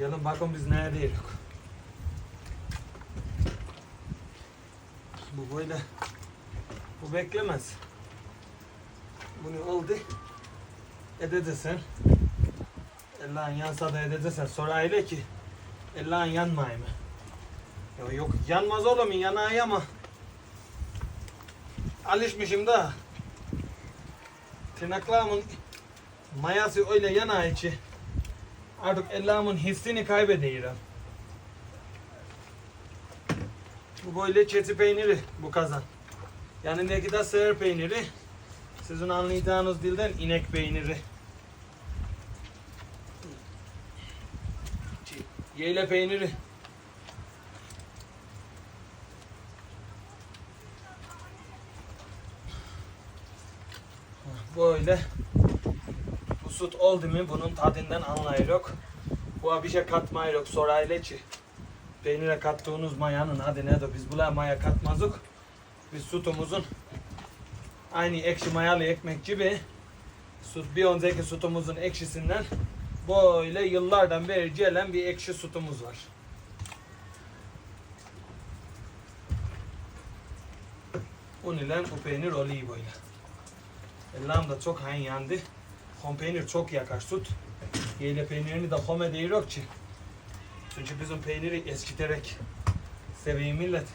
Gelin bakın biz neredeyiz. Bu böyle. Bu beklemez. Bunu oldu. Edeceksin. Ellerin yansa da edeceksin. Sonra öyle ki ellerin yanmay mı? Yok yok yanmaz oğlum yanağı ama. Alışmışım da. Tırnaklarımın mayası öyle yanağı içi. Artık ellerimin hissini kaybediyorum. Bu böyle çeti peyniri bu kazan. Yanındaki de sığır peyniri. Sizin anlayacağınız dilden inek peyniri. Yeyle peyniri. Böyle. Süt oldu mu bunun tadından anlayırız. Bu bir şey katmayırız sorayla ki. Peynire kattığınız mayanın adı nedir? Biz buna maya katmazdık. Biz sütümüzün aynı ekşi mayalı ekmek gibi süt bir önceki sütümüzün ekşisinden böyle yıllardan beri gelen bir ekşi sütümüz var. Un ile bu peynir oluyor böyle. Ellerim de çok hain Hom peynir çok yakar süt. Yeyle peynirini de home değil ki. Çünkü bizim peyniri eskiterek seveyim millet.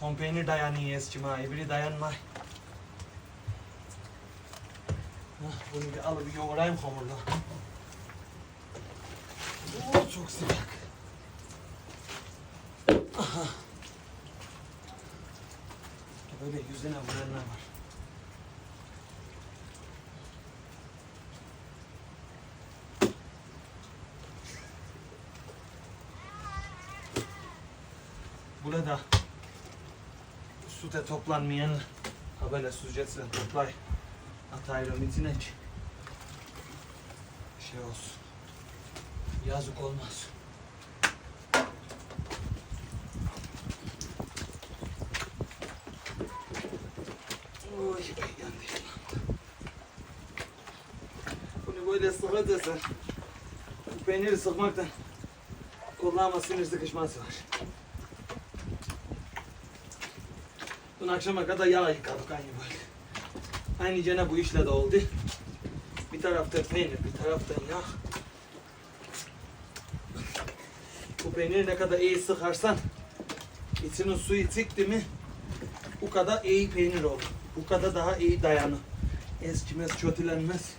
Hom peynir dayanıyor eskime, biri dayanmay. Bunu bir alıp yoğurayım hamurla. Oo, çok sıcak. Aha. Böyle yüzüne vuranlar var. Burada süte toplanmayan ha böyle süzeceksin toplay atayırım içine ki şey olsun yazık olmaz. Oy Bunu böyle sıkacaksan bu peyniri sıkmaktan kulağıma sinir sıkışması var. Dün akşama kadar yağ yıkadık aynı böyle. Aynı cene bu işle de oldu. Bir tarafta peynir, bir tarafta yağ. Bu peyniri ne kadar iyi sıkarsan, içinin suyu çıktı mı, bu kadar iyi peynir olur. Bu kadar daha iyi dayanır. Eskimez, kötülenmez.